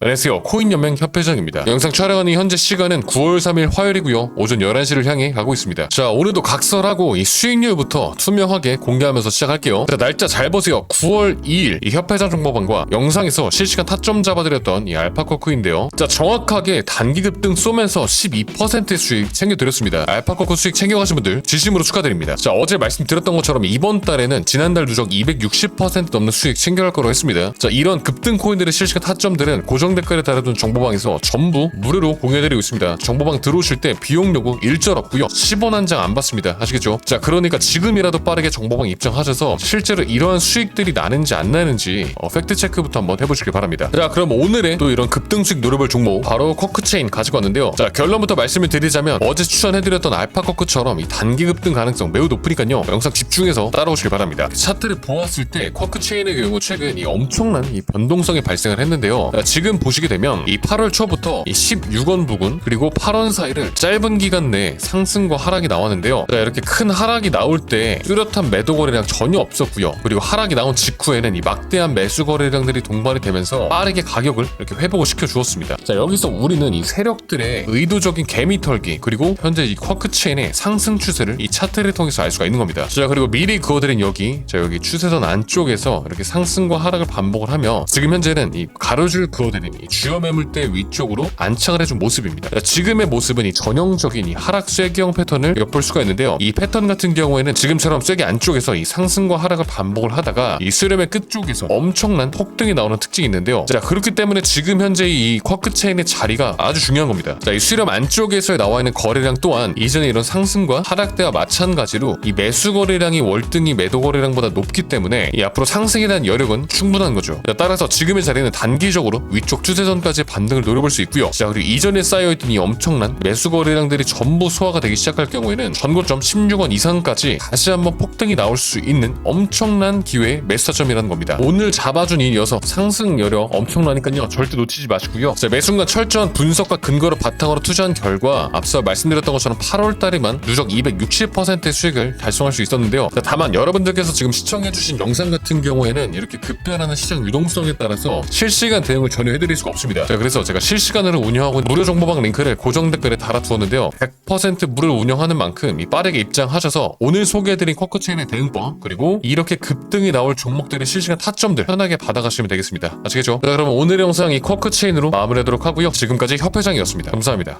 안녕하세요. 코인연맹 협회장입니다. 영상 촬영하는 현재 시간은 9월 3일 화요일이고요. 오전 11시를 향해 가고 있습니다. 자, 오늘도 각설하고 이 수익률부터 투명하게 공개하면서 시작할게요. 자, 날짜 잘 보세요. 9월 2일 이 협회장 정보방과 영상에서 실시간 타점 잡아드렸던 이 알파코크인데요. 자, 정확하게 단기 급등 쏘면서 12%의 수익 챙겨드렸습니다. 알파코크 수익 챙겨가신 분들 진심으로 축하드립니다. 자, 어제 말씀드렸던 것처럼 이번 달에는 지난달 누적 260% 넘는 수익 챙겨갈 거로 했습니다. 자, 이런 급등 코인들의 실시간 타점들은 고정 댓글에 달아둔 정보방에서 전부 무료로 공유해드리고 있습니다. 정보방 들어오실 때 비용 요구 일절 없고요. 10원 한 장 안 받습니다. 아시겠죠? 자, 그러니까 지금이라도 빠르게 정보방 입장하셔서 실제로 이러한 수익들이 나는지 안 나는지 어, 팩트 체크부터 한번 해보시길 바랍니다. 자, 그럼 오늘의 또 이런 급등 수익 노려볼 종목 바로 커크체인 가지고 왔는데요. 자, 결론부터 말씀을 드리자면 어제 추천해드렸던 알파 커크처럼 이 단기 급등 가능성 매우 높으니까요. 영상 집중해서 따라오시길 바랍니다. 차트를 보았을 때 커크체인의 경우 최근 이 엄청난 이 변동성이 발생을 했는데요. 자, 지금 보시게 되면 이 8월 초부터 이 16원 부근 그리고 8원 사이를 짧은 기간 내에 상승과 하락이 나왔는데요. 자, 이렇게 큰 하락이 나올 때 뚜렷한 매도 거래량 전혀 없었고요. 그리고 하락이 나온 직후에는 이 막대한 매수 거래량들이 동반이 되면서 빠르게 가격을 이렇게 회복을 시켜 주었습니다. 자, 여기서 우리는 이 세력들의 의도적인 개미 털기 그리고 현재 이 쿼크 체인의 상승 추세를 이 차트를 통해서 알 수가 있는 겁니다. 자, 그리고 미리 그어드린 여기 자 여기 추세선 안쪽에서 이렇게 상승과 하락을 반복을 하며 지금 현재는 이 가로줄 그어드린 이 주요 매물대 위쪽으로 안착을 해준 모습입니다. 자, 지금의 모습은 이 전형적인 이 하락 쐐기형 패턴을 엿볼 수가 있는데요. 이 패턴 같은 경우에는 지금처럼 쐐기 안쪽에서 이 상승과 하락을 반복을 하다가 이 수렴의 끝 쪽에서 엄청난 폭등이 나오는 특징이 있는데요. 자 그렇기 때문에 지금 현재 이 쿼크 체인의 자리가 아주 중요한 겁니다. 자 이 수렴 안쪽에서 나와 있는 거래량 또한 이전에 이런 상승과 하락 때와 마찬가지로 이 매수 거래량이 월등히 매도 거래량보다 높기 때문에 이 앞으로 상승에 대한 여력은 충분한 거죠. 자, 따라서 지금의 자리는 단기적으로 위쪽 추세선까지 반등을 노려볼 수 있고요. 자 그리고 이전에 쌓여있던 이 엄청난 매수 거래량들이 전부 소화가 되기 시작할 경우에는 전고점 16원 이상까지 다시 한번 폭등이 나올 수 있는 엄청난 기회의 매수타점이라는 겁니다. 오늘 잡아준 이 녀석 상승 여력 엄청나니까요. 절대 놓치지 마시고요. 자, 매순간 철저한 분석과 근거를 바탕으로 투자한 결과 앞서 말씀드렸던 것처럼 8월 달에만 누적 260%의 수익을 달성할 수 있었는데요. 자, 다만 여러분들께서 지금 시청해주신 영상 같은 경우에는 이렇게 급변하는 시장 유동성에 따라서 실시간 대응을 전혀 해드릴 수가 없습니다. 자, 그래서 제가 실시간으로 운영하고 무료 정보방 링크를 고정 댓글에 달아두었는데요. 100% 무료로 운영하는 만큼 이 빠르게 입장하셔서 오늘 소개해드린 쿼크체인의 대응법 그리고 이렇게 급등이 나올 종목들의 실시간 타점들 편하게 받아가시면 되겠습니다. 아시겠죠? 자, 그럼 오늘 영상 이 쿼크체인으로 마무리하도록 하고요. 지금까지 협회장이었습니다. 감사합니다.